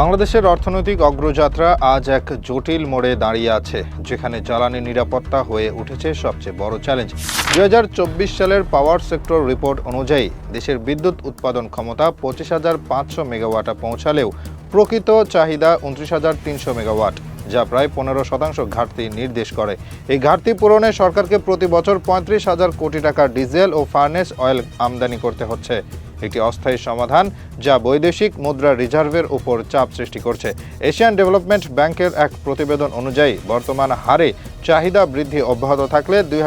বাংলাদেশের অর্থনৈতিক অগ্রযাত্রা আজ এক জটিল মোড়ে দাঁড়িয়ে আছে, যেখানে জ্বালানি নিরাপত্তা হয়ে উঠেছে সবচেয়ে বড় চ্যালেঞ্জ দু হাজার চব্বিশ সালের পাওয়ার সেক্টর রিপোর্ট অনুযায়ী, দেশের বিদ্যুৎ উৎপাদন ক্ষমতা পঁচিশ হাজার পাঁচশো মেগাওয়াটে পৌঁছালেও প্রকৃত চাহিদা উনত্রিশ হাজার তিনশো মেগাওয়াট যা প্রায় পনেরো শতাংশ ঘাটতি নির্দেশ করে। এই ঘাটতি পূরণে সরকারকে প্রতি বছর পঁয়ত্রিশ হাজার কোটি টাকা ডিজেল ও ফার্নেস অয়েল আমদানি করতে হচ্ছে। একটি অস্থায়ী সমাধান যা বৈদেশিক মুদ্রা রিজার্ভের উপর চাপ সৃষ্টি করছে। এশিয়ান ডেভেলপমেন্ট ব্যাংকের এক প্রতিবেদন অনুযায়ী, বর্তমান হারে চাহিদা বৃদ্ধি অব্যাহত থাকলে দুই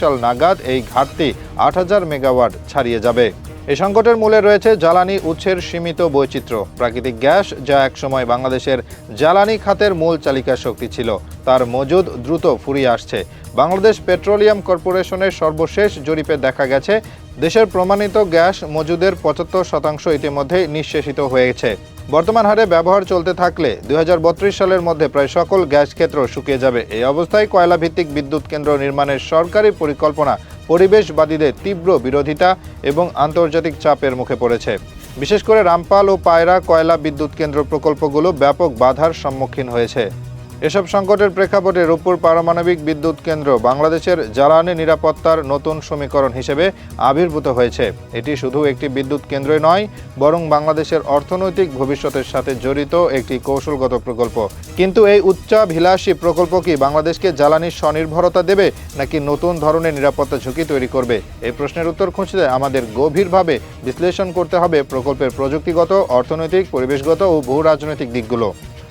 সাল নাগাদ এই ঘাটতি আট হাজার মেগাওয়াট ছাড়িয়ে যাবে। এই সংকটের মূলে রয়েছে জ্বালানি উৎসের সীমিত বৈচিত্র্য। প্রাকৃতিক গ্যাস, যা একসময় বাংলাদেশের জ্বালানি খাতের মূল চালিকা শক্তি ছিল, তার মজুদ দ্রুত ফুরিয়ে আসছে। বাংলাদেশ পেট্রোলিয়াম কর্পোরেশনের সর্বশেষ জরিপে দেখা গেছে দেশের প্রমাণিত গ্যাস মজুদের পঁচাত্তর শতাংশ ইতিমধ্যেই নিঃশেষিত হয়েছে। বর্তমান হারে ব্যবহার চলতে থাকলে দুই হাজার বত্রিশ সালের মধ্যে প্রায় সকল গ্যাস ক্ষেত্র শুকিয়ে যাবে। এই অবস্থায় কয়লা ভিত্তিক বিদ্যুৎ কেন্দ্র নির্মাণের সরকারি পরিকল্পনা পরিবেশবাদীদের তীব্র বিরোধিতা এবং আন্তর্জাতিক চাপের মুখে পড়েছে। বিশেষ করে রামপাল ও পায়রা কয়লা বিদ্যুৎ কেন্দ্র প্রকল্পগুলো ব্যাপক বাধার সম্মুখীন হয়েছে। এসব সংকটের প্রেক্ষাপটে রূপপুর পারমাণবিক বিদ্যুৎ কেন্দ্র বাংলাদেশের জ্বালানি নিরাপত্তার নতুন সমীকরণ হিসেবে আবির্ভূত হয়েছে। এটি শুধু একটি বিদ্যুৎ কেন্দ্রই নয়, বরং বাংলাদেশের অর্থনৈতিক ভবিষ্যতের সাথে জড়িত একটি কৌশলগত প্রকল্প। কিন্তু এই উচ্চাভিলাষী প্রকল্প কি বাংলাদেশকে জ্বালানির স্বনির্ভরতা দেবে, নাকি নতুন ধরনের নিরাপত্তা ঝুঁকি তৈরি করবে? এই প্রশ্নের উত্তর খুঁজতে আমাদের গভীরভাবে বিশ্লেষণ করতে হবে প্রকল্পের প্রযুক্তিগত, অর্থনৈতিক, পরিবেশগত ও ভূ রাজনৈতিক দিকগুলো।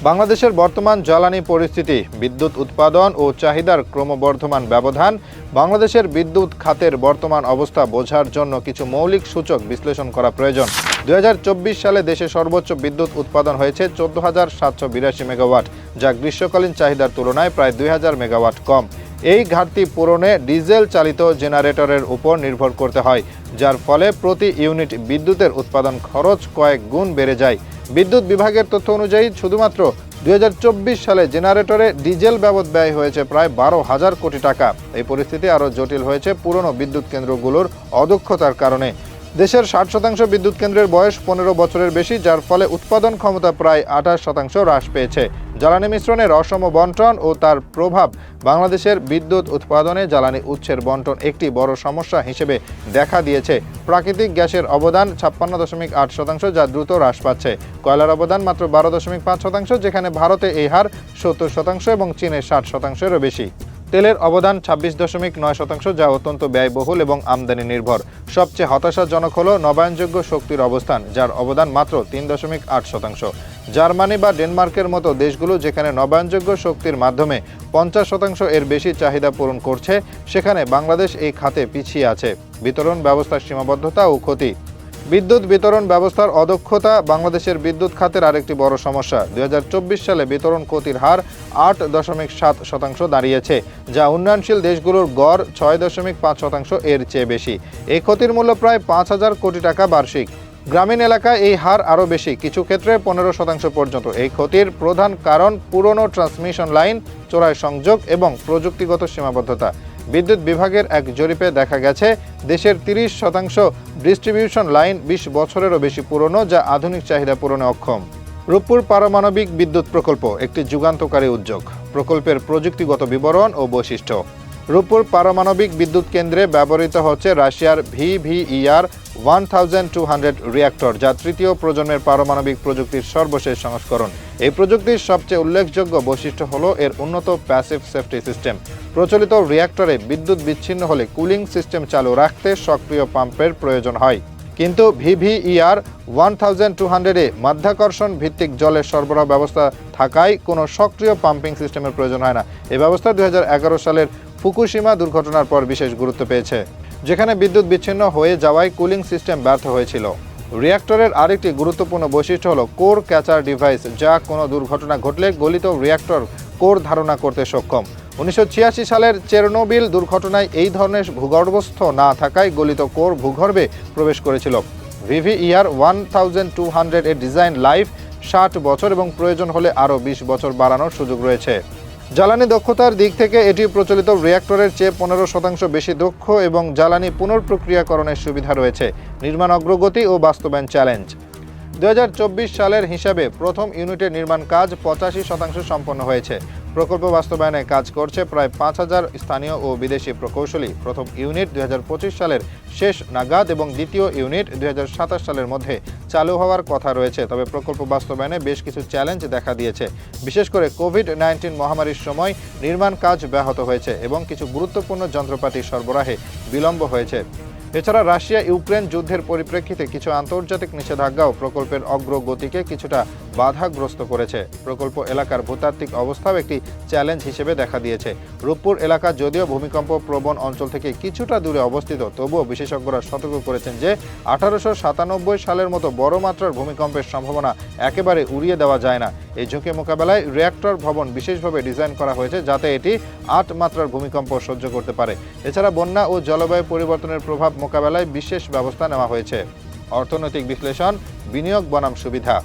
বাংলাদেশের বর্তমান জ্বালানি পরিস্থিতি, বিদ্যুৎ উৎপাদন ও চাহিদার ক্রমবর্ধমান ব্যবধান, বাংলাদেশের বিদ্যুৎ খাতের বর্তমান অবস্থা বোঝার জন্য কিছু মৌলিক সূচক বিশ্লেষণ করা প্রয়োজন। দু হাজার চব্বিশ সালে দেশে সর্বোচ্চ বিদ্যুৎ উৎপাদন হয়েছে চোদ্দ হাজার সাতশো বিরাশি মেগাওয়াট, যা গ্রীষ্মকালীন চাহিদার তুলনায় প্রায় দুই হাজার মেগাওয়াট কম। এই ঘাটতি পূরণে ডিজেল চালিত জেনারেটরের উপর নির্ভর করতে হয়, যার ফলে প্রতি ইউনিট বিদ্যুতের উৎপাদন খরচ কয়েক গুণ বেড়ে যায়। বিদ্যুৎ বিভাগের তথ্য অনুযায়ী শুধুমাত্র দু হাজার চব্বিশ সালে জেনারেটরে ডিজেল বাবদ ব্যয় হয়েছে প্রায় বারো হাজার কোটি টাকা। এই পরিস্থিতি আরও জটিল হয়েছে পুরনো বিদ্যুৎ কেন্দ্রগুলোর অদক্ষতার কারণে। দেশের ষাট শতাংশ বিদ্যুৎ কেন্দ্রের বয়স পনেরো বছরের বেশি, যার ফলে উৎপাদন ক্ষমতা প্রায় আঠাশ শতাংশ হ্রাস পেয়েছে। জ্বালানি মিশ্রণের অসম বন্টন ও তার প্রভাব, বাংলাদেশের বিদ্যুৎ উৎপাদনে জ্বালানি উৎসের বন্টন একটি বড় সমস্যা হিসেবে দেখা দিয়েছে। প্রাকৃতিক গ্যাসের অবদান ছাপ্পান্ন দশমিক আট শতাংশ, যা দ্রুত হ্রাস পাচ্ছে। কয়লার অবদান মাত্র বারো দশমিক পাঁচ শতাংশ, যেখানে ভারতে এই হার সত্তর শতাংশ এবং চীনে ষাট শতাংশেরও বেশি। তেলের অবদান ছাব্বিশ দশমিক নয় শতাংশ যা অত্যন্ত ব্যয়বহুল এবং আমদানি নির্ভর। সবচেয়ে হতাশাজনক হল নবায়নযোগ্য শক্তির অবস্থান, যার অবদান মাত্র তিন দশমিক আট শতাংশ। জার্মানি বা ডেনমার্কের মতো দেশগুলো যেখানে নবায়নযোগ্য শক্তির মাধ্যমে পঞ্চাশ শতাংশ এর বেশি চাহিদা পূরণ করছে, সেখানে বাংলাদেশ এই খাতে পিছিয়ে আছে। বিতরণ ব্যবস্থার সীমাবদ্ধতা ও ক্ষতি। বিদ্যুৎ বিতরণ ব্যবস্থার অদক্ষতা বাংলাদেশের বিদ্যুৎ খাতের আরেকটি বড় সমস্যা। দুই হাজার চব্বিশ সালে বিতরণ ক্ষতির হার আট দশমিক সাত শতাংশ দাঁড়িয়েছে, যা উন্নয়নশীল দেশগুলোর গড় ছয় দশমিক পাঁচ শতাংশ এর চেয়ে বেশি। এই ক্ষতির মূল্য প্রায় পাঁচ হাজার কোটি টাকা বার্ষিক। গ্রামীণ এলাকায় এই হার আরও বেশি, কিছু ক্ষেত্রে পনেরো শতাংশ পর্যন্ত। এই ক্ষতির প্রধান কারণ পুরনো ট্রান্সমিশন লাইন, চোরাই সংযোগ এবং প্রযুক্তিগত সীমাবদ্ধতা। বিদ্যুৎ বিভাগের এক জরিপে দেখা গেছে, দেশের তিরিশ শতাংশ ডিস্ট্রিবিউশন লাইন বিশ বছরেরও বেশি পুরনো, যা আধুনিক চাহিদা পূরণে অক্ষম। রূপপুর পারমাণবিক বিদ্যুৎ প্রকল্প একটি যুগান্তকারী উদ্যোগ। প্রকল্পের প্রযুক্তিগত বিবরণ ও বৈশিষ্ট্য। রূপপুর পারমাণবিক বিদ্যুৎ কেন্দ্রে ব্যবহৃত হচ্ছে রাশিয়ার VVER one thousand two hundred reactor, যা তৃতীয় প্রজন্মের পারমাণবিক প্রযুক্তির সর্বশেষ সংস্করণ। এই প্রযুক্তির সবচেয়ে উল্লেখযোগ্য বৈশিষ্ট্য হল এর উন্নত প্যাসিভ সেফটি সিস্টেম প্রচলিত রিয়াক্টরে বিদ্যুৎ বিচ্ছিন্ন হলে কুলিং সিস্টেম চালু রাখতে সক্রিয় পাম্পের প্রয়োজন হয়। কিন্তু ভিভিইআর ওয়ান থাউজেন্ড টু হান্ড্রেডে মাধ্যাকর্ষণ ভিত্তিক জলের সরবরাহ ব্যবস্থা থাকায় কোনো সক্রিয় পাম্পিং সিস্টেমের প্রয়োজন হয় না। এই ব্যবস্থা দু হাজার এগারো সালের ফুকুশিমা দুর্ঘটনার পর বিশেষ গুরুত্ব পেয়েছে, যেখানে বিদ্যুৎ বিচ্ছিন্ন হয়ে যাওয়ায় কুলিং সিস্টেম ব্যর্থ হয়েছিল। রিয়াক্টরের আরেকটি গুরুত্বপূর্ণ বৈশিষ্ট্য হল কোর ক্যাচার ডিভাইস যা কোনো দুর্ঘটনা ঘটলে গলিত রিয়াক্টর কোর ধারণা করতে সক্ষম। উনিশশো ছিয়াশি সালের চেরনোবিল দুর্ঘটনায় এই ধরনের ভূগর্ভস্থ না থাকায় গলিত কোর ভূগর্ভে প্রবেশ করেছিল। VV ER one thousand two hundred এর ডিজাইন লাইফ, ষাট বছর এবং প্রয়োজন হলে আরও বিশ বছর বাড়ানোর সুযোগ রয়েছে। জ্বালানি দক্ষতার দিক থেকে এটি প্রচলিত রিয়াক্টরের চেয়ে পনেরো শতাংশ বেশি দক্ষ এবং জ্বালানি পুনর্প্রক্রিয়াকরণের সুবিধা রয়েছে। নির্মাণ অগ্রগতি ও বাস্তবায়ন চ্যালেঞ্জ। দু হাজার চব্বিশ সালের হিসাবে প্রথম ইউনিটের নির্মাণ কাজ পঁচাশি শতাংশ সম্পন্ন হয়েছে। প্রকল্প বাস্তবায়নে কাজ করছে প্রায় পাঁচ হাজার স্থানীয় ও বিদেশি প্রকৌশলী। প্রথম ইউনিট দুই হাজার পঁচিশ সালের শেষ নাগাদ এবং দ্বিতীয় ইউনিট দুই হাজার সাতাশ সালের মধ্যে চালু হওয়ার কথা রয়েছে। তবে প্রকল্প বাস্তবায়নে বেশ কিছু চ্যালেঞ্জ দেখা দিয়েছে। বিশেষ করে কোভিড নাইন্টিন মহামারীর সময় নির্মাণ কাজ ব্যাহত হয়েছে এবং কিছু গুরুত্বপূর্ণ যন্ত্রপাতি সরবরাহে বিলম্ব হয়েছে। এছাড়া রাশিয়া ইউক্রেন যুদ্ধের পরিপ্রেক্ষিতে কিছু আন্তর্জাতিক নিষেধাজ্ঞাও প্রকল্পের অগ্রগতিকে কিছুটা বাধাগ্রস্ত করেছে। প্রকল্প এলাকার ভূতাত্ত্বিক অবস্থাও একটি চ্যালেঞ্জ হিসেবে দেখা দিয়েছে। রূপপুর এলাকা যদিও ভূমিকম্প প্রবণ অঞ্চল থেকে কিছুটা দূরে অবস্থিত, তবুও বিশেষজ্ঞরা সতর্ক করেছেন যে, আঠারোশো সাতানব্বই সালের মতো বড় মাত্রার ভূমিকম্পের সম্ভাবনা একেবারে উড়িয়ে দেওয়া যায় না। এই ঝুঁকি মোকাবেলায় রিয়্যাক্টর ভবন বিশেষভাবে ডিজাইন করা হয়েছে যাতে এটি আট মাত্রার ভূমিকম্প সহ্য করতে পারে। এছাড়া বন্যা ও জলবায়ু পরিবর্তনের প্রভাব মোকাবেলায় বিশেষ ব্যবস্থা নেওয়া হয়েছে। অর্থনৈতিক বিশ্লেষণ, বিনিয়োগ বনাম সুবিধা।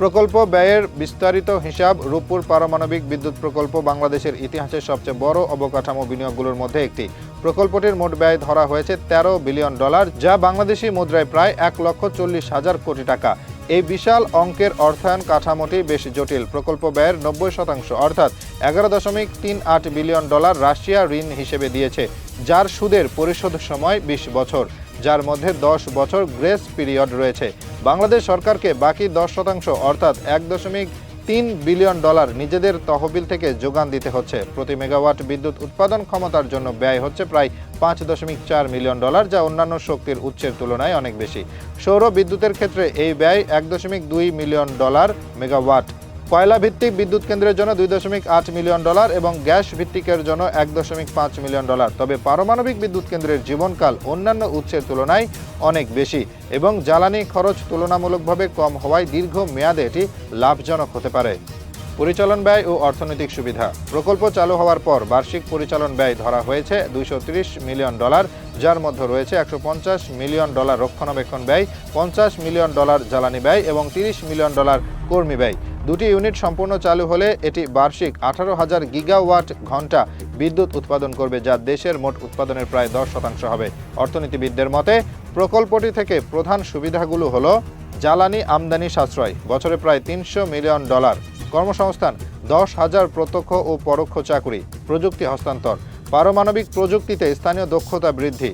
প্রকল্প ব্যয়ের বিস্তারিত হিসাব রূপপুর পারমাণবিক বিদ্যুৎ প্রকল্প বাংলাদেশের ইতিহাসের সবচেয়ে বড় অবকাঠামো বিনিয়োগগুলোর মধ্যে একটি। প্রকল্পটির মোট ব্যয় ধরা হয়েছে তেরো বিলিয়ন ডলার, যা বাংলাদেশি মুদ্রায় প্রায় এক লক্ষ চল্লিশ হাজার কোটি টাকা। এই বিশাল অঙ্কের অর্থায়ন কাঠামোটি বেশ জটিল। প্রকল্প ব্যয়ের নব্বই শতাংশ, অর্থাৎ এগারো দশমিক তিন আট বিলিয়ন ডলার রাশিয়া ঋণ হিসেবে দিয়েছে, যার সুদের পরিশোধ সময় বিশ বছর, যার মধ্যে দশ বছর গ্রেস পিরিয়ড রয়েছে। বাংলাদেশ সরকারকে বাকি দশ শতাংশ, অর্থাৎ এক দশমিক তিন বিলিয়ন ডলার নিজেদের তহবিল থেকে যোগান দিতে হচ্ছে। প্রতি মেগাওয়াট বিদ্যুৎ উৎপাদন ক্ষমতার জন্য ব্যয় হচ্ছে প্রায় পাঁচ দশমিক চার মিলিয়ন ডলার, যা অন্যান্য শক্তির উৎসের তুলনায় অনেক বেশি। সৌর বিদ্যুতের ক্ষেত্রে এই ব্যয় এক দশমিক দুই মিলিয়ন ডলার, মেগাওয়াট কয়লা ভিত্তিক বিদ্যুৎ কেন্দ্রের জন্য দুই দশমিক আট মিলিয়ন ডলার এবং গ্যাস ভিত্তিকের জন্য এক দশমিক পাঁচ মিলিয়ন ডলার। তবে পারমাণবিক বিদ্যুৎ কেন্দ্রের জীবনকাল অন্যান্য উৎসের তুলনায় অনেক বেশি এবং জ্বালানি খরচ তুলনামূলকভাবে কম হওয়ায় দীর্ঘ মেয়াদে এটি লাভজনক হতে পারে। পরিচালন ব্যয় ও অর্থনৈতিক সুবিধা। প্রকল্প চালু হওয়ার পর বার্ষিক পরিচালন ব্যয় ধরা হয়েছে দুইশো ত্রিশ মিলিয়ন ডলার, যার মধ্যে রয়েছে একশো পঞ্চাশ মিলিয়ন ডলার রক্ষণাবেক্ষণ ব্যয়, পঞ্চাশ মিলিয়ন ডলার জ্বালানি ব্যয় এবং তিরিশ মিলিয়ন ডলার কর্মী ব্যয়। দুটি ইউনিট সম্পূর্ণ চালু হলে এটি বার্ষিক আঠারো হাজার গিগাওয়াট ঘণ্টা বিদ্যুৎ উৎপাদন করবে, যা দেশের মোট উৎপাদনের প্রায় দশ শতাংশ হবে। অর্থনীতিবিদদের মতে, প্রকল্পটি থেকে প্রধান সুবিধাগুলো হলো জ্বালানি আমদানি সাশ্রয়, বছরে প্রায় তিনশো মিলিয়ন ডলার, কর্মসংস্থান, দশ হাজার প্রত্যক্ষ ও পরোক্ষ চাকুরি, প্রযুক্তি হস্তান্তর, পারমাণবিক প্রযুক্তিতে স্থানীয় দক্ষতা বৃদ্ধি,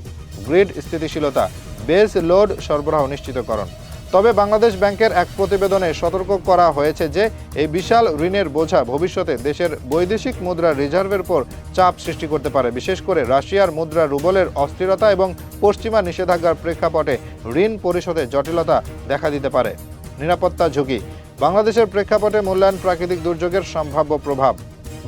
গ্রিড স্থিতিশীলতা বেস লোড সরবরাহ নিশ্চিতকরণ। তবে বাংলাদেশ ব্যাংকের এক প্রতিবেদনে সতর্ক করা হয়েছে যে, এই বিশাল ঋণের বোঝা ভবিষ্যতে দেশের বৈদেশিক মুদ্রা রিজার্ভের উপর চাপ সৃষ্টি করতে পারে। বিশেষ করে রাশিয়ার মুদ্রা রুবলের অস্থিরতা এবং পশ্চিমা নিষেধাজ্ঞার প্রেক্ষাপটে ঋণ পরিশোধে জটিলতা দেখা দিতে পারে। নিরাপত্তা ঝুঁকি। বাংলাদেশের প্রেক্ষাপটে মূল্যায়ন প্রাকৃতিক দুর্যোগের সম্ভাব্য প্রভাব।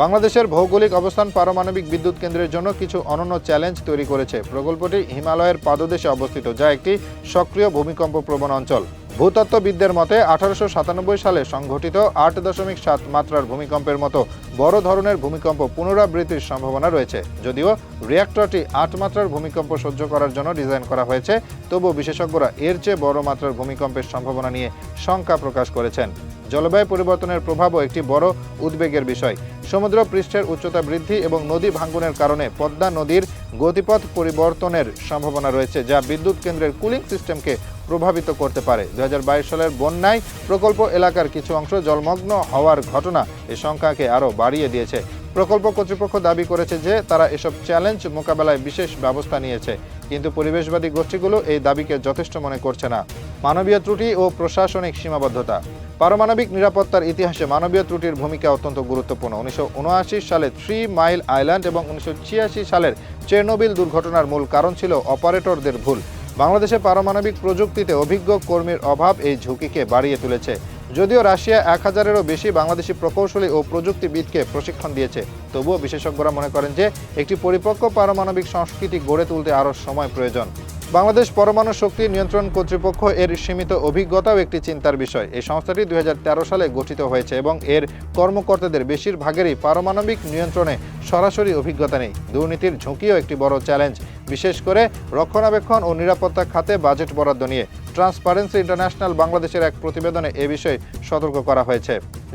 বাংলাদেশের ভৌগোলিক অবস্থান পারমাণবিক বিদ্যুৎ কেন্দ্রের জন্য কিছু অনন্য চ্যালেঞ্জ তৈরি করেছে। প্রকল্পটি হিমালয়ের পাদদেশে অবস্থিত, যা একটি সক্রিয় ভূমিকম্প প্রবণ অঞ্চল। ভূতত্ত্ববিদদের মতে, আঠারোশো সাতানব্বই সালে সংঘটিত আট দশমিক সাত মাত্রার ভূমিকম্পের মতো বড় ধরনের ভূমিকম্প পুনরাবৃত্তির সম্ভাবনা রয়েছে। যদিও রিয়াক্টরটি আট মাত্রার ভূমিকম্প সহ্য করার জন্য ডিজাইন করা হয়েছে, তবুও বিশেষজ্ঞরা এর চেয়ে বড় মাত্রার ভূমিকম্পের সম্ভাবনা নিয়ে শঙ্কা প্রকাশ করেছেন। জলবায়ু পরিবর্তনের প্রভাবও একটি বড় উদ্বেগের বিষয়। সমুদ্র পৃষ্ঠের উচ্চতা বৃদ্ধি এবং নদী ভাঙ্গনের কারণে পদ্মা নদীর গতিপথ পরিবর্তনের সম্ভাবনা রয়েছে, যা বিদ্যুৎ কেন্দ্রের কুলিং সিস্টেমকে প্রভাবিত করতে পারে। দু হাজার বাইশ সালের বন্যায় প্রকল্প এলাকার কিছু অংশ জলমগ্ন হওয়ার ঘটনা এই সংখ্যাকে আরও বাড়িয়ে দিয়েছে। প্রকল্প কর্তৃপক্ষ দাবি করেছে যে তারা এসব চ্যালেঞ্জ মোকাবেলায় বিশেষ ব্যবস্থা নিয়েছে, কিন্তু পরিবেশবাদী গোষ্ঠীগুলো এই দাবিকে যথেষ্ট মনে করছে না। মানবীয় ত্রুটি ও প্রশাসনিক সীমাবদ্ধতা। পারমাণবিক নিরাপত্তার ইতিহাসে মানবীয় ত্রুটির ভূমিকা অত্যন্ত গুরুত্বপূর্ণ। উনিশশো উনআশি সালে থ্রি মাইল আইল্যান্ড এবং উনিশশো ছিয়াশি সালের চেরনোবিল দুর্ঘটনার মূল কারণ ছিল অপারেটরদের ভুল। বাংলাদেশে পারমাণবিক প্রযুক্তিতে অভিজ্ঞ কর্মীর অভাব এই ঝুঁকিকে বাড়িয়ে তুলেছে। যদিও রাশিয়া এক হাজারেরও বেশি বাংলাদেশি প্রকৌশলী ও প্রযুক্তিবিদকে প্রশিক্ষণ দিয়েছে, তবুও বিশেষজ্ঞরা মনে করেন যে একটি পরিপক্ক পারমাণবিক সংস্কৃতি গড়ে তুলতে আরও সময় প্রয়োজন। বাংলাদেশ পরমাণু শক্তি নিয়ন্ত্রণ কর্তৃপক্ষ এর সীমিত অভিজ্ঞতাও একটি চিন্তার বিষয়। এই সংস্থাটি দু হাজার তেরো সালে গঠিত হয়েছে এবং এর কর্মকর্তাদের বেশিরভাগেরই পারমাণবিক নিয়ন্ত্রণে সরাসরি অভিজ্ঞতা নেই। দুর্নীতির ঝুঁকিও একটি বড় চ্যালেঞ্জ। বিশেষ করে রক্ষণাবেক্ষণ ও নিরাপত্তা খাতে বাজেট বরাদ্দ নিয়ে ট্রান্সপারেন্সি ইন্টারন্যাশনাল বাংলাদেশের এক প্রতিবেদনে এ বিষয়ে সতর্ক করা হয়েছে।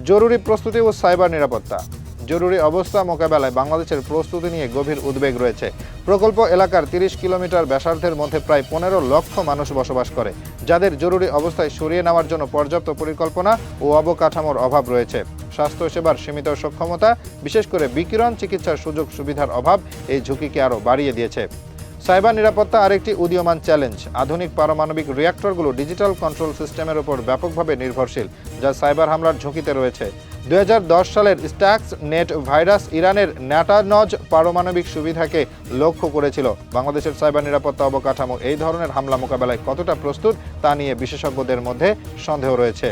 জরুরি প্রস্তুতি ও সাইবার নিরাপত্তা। জরুরি অবস্থা মোকাবেলায় বাংলাদেশের প্রস্তুতি নিয়ে গভীর উদ্বেগ রয়েছে। প্রকল্প এলাকার তিরিশ কিলোমিটার ব্যাসার্ধের মধ্যে প্রায় পনেরো লক্ষ মানুষ বসবাস করে, যাদের জরুরি অবস্থায় সরিয়ে নেওয়ার জন্য পর্যাপ্ত পরিকল্পনা ও অবকাঠামোর অভাব রয়েছে। স্বাস্থ্যসেবার সীমিত সক্ষমতা, বিশেষ করে বিকিরণ চিকিৎসার সুযোগ সুবিধার অভাব এই ঝুঁকিকে আরও বাড়িয়ে দিয়েছে। সাইবার নিরাপত্তা আরেকটি উদীয়মান চ্যালেঞ্জ, আধুনিক পারমাণবিক রিয়্যাক্টরগুলো ডিজিটাল কন্ট্রোল সিস্টেমের উপর ব্যাপকভাবে নির্ভরশীল, যা সাইবার হামলার ঝুঁকিতে রয়েছে। দু হাজার দশ সালের স্ট্যাক্স নেট ভাইরাস ইরানের ন্যাটানজ পারমাণবিক সুবিধাকে লক্ষ্য করেছিল। বাংলাদেশের সাইবার নিরাপত্তা অবকাঠামো এই ধরনের হামলা মোকাবেলায় কতটা প্রস্তুত তা নিয়ে বিশেষজ্ঞদের মধ্যে সন্দেহ রয়েছে।